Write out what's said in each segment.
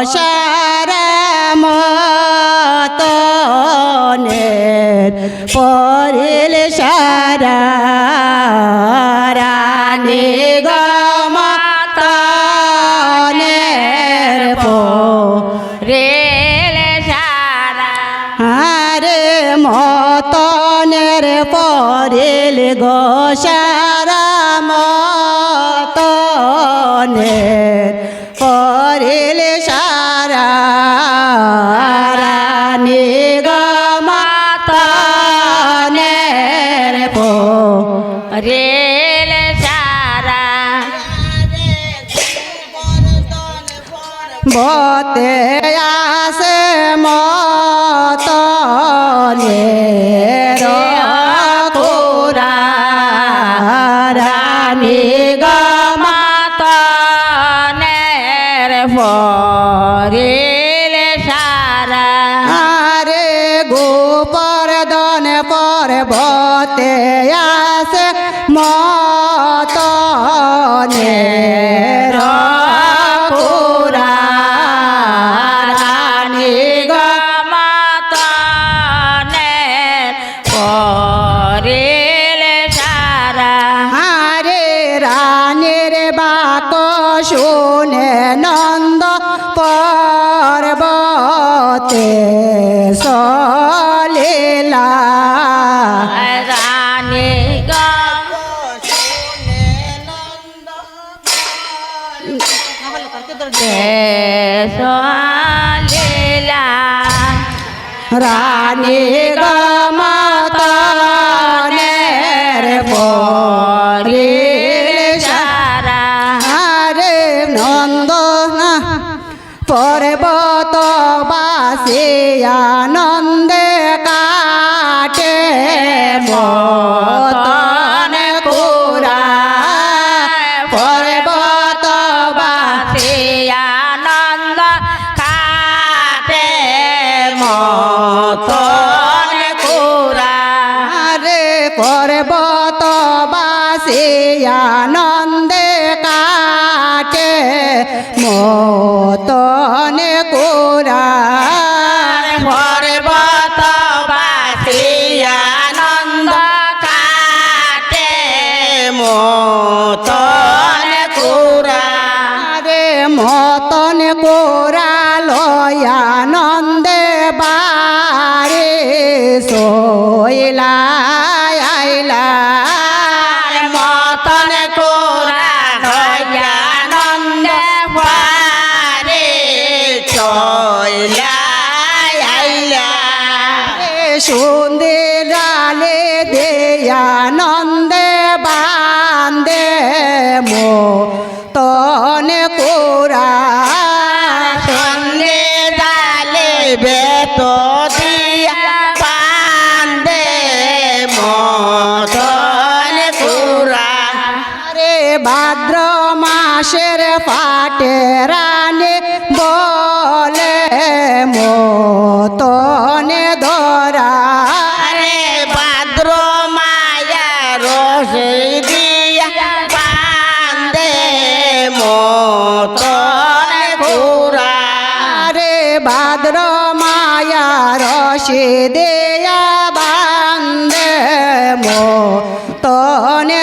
মশারাম তনের পরেল সারা রানী গমতনের পরেল সারা আরে মতনের পরেল গোসারা মতনের পরেল সারা বতে আসে মতনের কোরা রানী গমা মাতনের রানের বাক শুনে নন্দ পর্বতে সলিলা রানী লীলা রানী বাসিয়া নন্দে কাটে মতন কুরা পর্বত বাসি আনন্দ কাটে মতন কুরা আরে পর্বত বাসিয়া নন্দে কাটে মতন ভাদ্র মাসের পাটে রানে বলে মতনে ধরা আরে ভাদ্র মায়া রসে দিয়া পান্দে মতন কুরা রে ভাদ্র মায়া রসে দেয়া বান্দে মতনে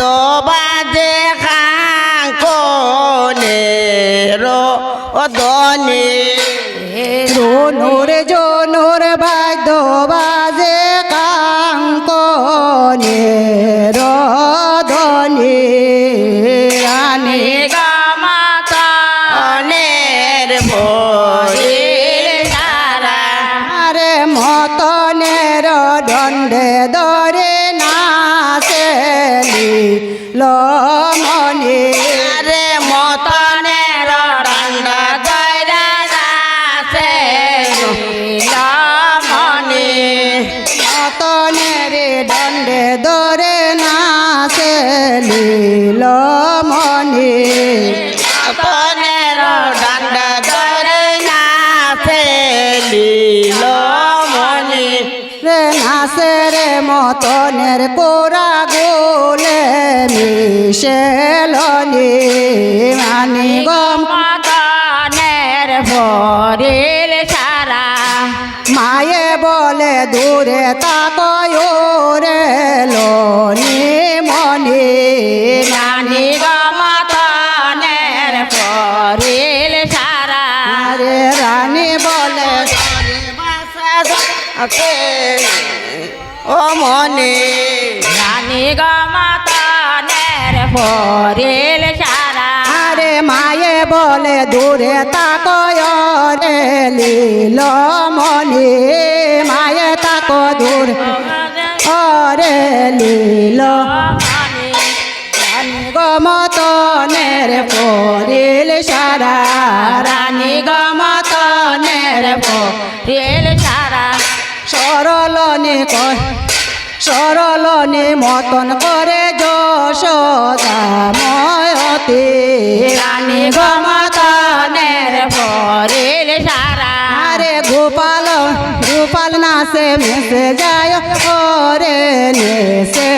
বাদ্য বাজে রো দনে। রোনোর জোনোর মতনের কোরা গোলে মিশেলনি মানি গম। মতনের ভরিল সারা। মায়ে বলে দূরে তাকয় রে লনি মনি নানি গমতনের ভরিল সারা। আরে রানী বলে ও মনে। রানী গমতনের ভরিল সারা। আরে মায়ে বলে দূরে তাকয় রে লীল মনি। মায়ে তাক দূর অরে লীল গমতনের পরিল সারা। রানী গমতনের রেল সারা। সরলনি কয় সরলনি মতন করে যশোদাময়তি রানী গমতনের ভরিল সারা। আরে গোপাল গোপাল নাচে মেসে যায় ওরে নেশে